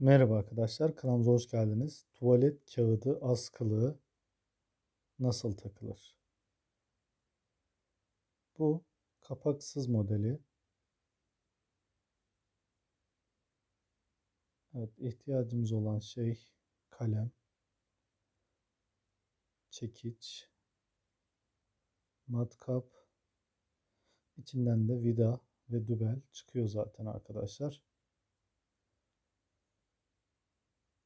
Merhaba arkadaşlar, kanalımıza hoş geldiniz. Tuvalet kağıdı askılığı nasıl takılır? Bu kapaksız modeli. Evet, ihtiyacımız olan şey kalem, çekiç, matkap, içinden de vida ve dübel çıkıyor zaten arkadaşlar.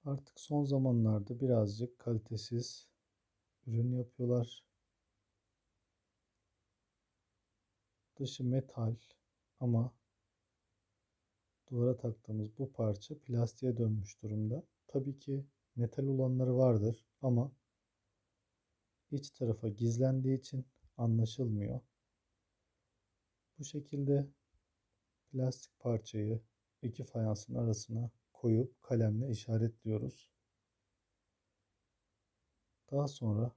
Artık son zamanlarda birazcık kalitesiz ürün yapıyorlar. Dışı metal ama duvara taktığımız bu parça plastiğe dönmüş durumda. Tabii ki metal olanları vardır ama iç tarafa gizlendiği için anlaşılmıyor. Bu şekilde plastik parçayı iki fayansın arasına koyup kalemle işaretliyoruz. Daha sonra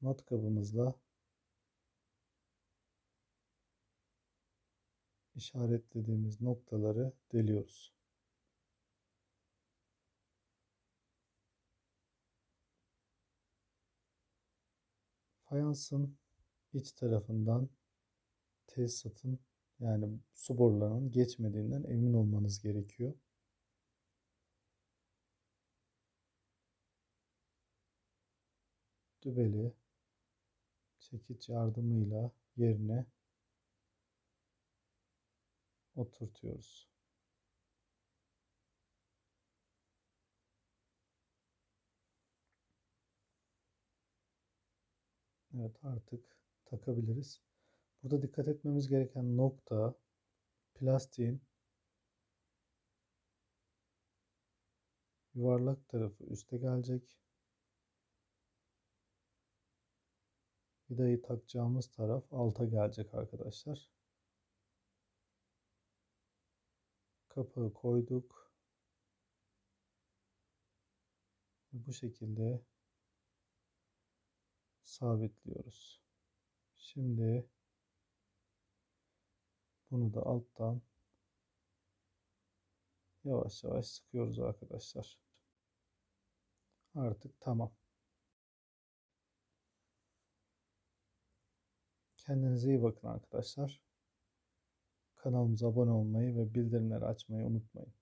matkabımızla işaretlediğimiz noktaları deliyoruz. Fayansın iç tarafından tesisatın yani su borularının geçmediğinden emin olmanız gerekiyor. Dübeli çekiç yardımıyla yerine oturtuyoruz. Evet artık takabiliriz. Burada dikkat etmemiz gereken nokta plastiğin yuvarlak tarafı üste gelecek. Vidayı takacağımız taraf alta gelecek arkadaşlar. Kapağı koyduk. Bu şekilde sabitliyoruz. Şimdi bunu da alttan yavaş yavaş sıkıyoruz arkadaşlar. Artık tamam. Kendinize iyi bakın arkadaşlar. Kanalımıza abone olmayı ve bildirimleri açmayı unutmayın.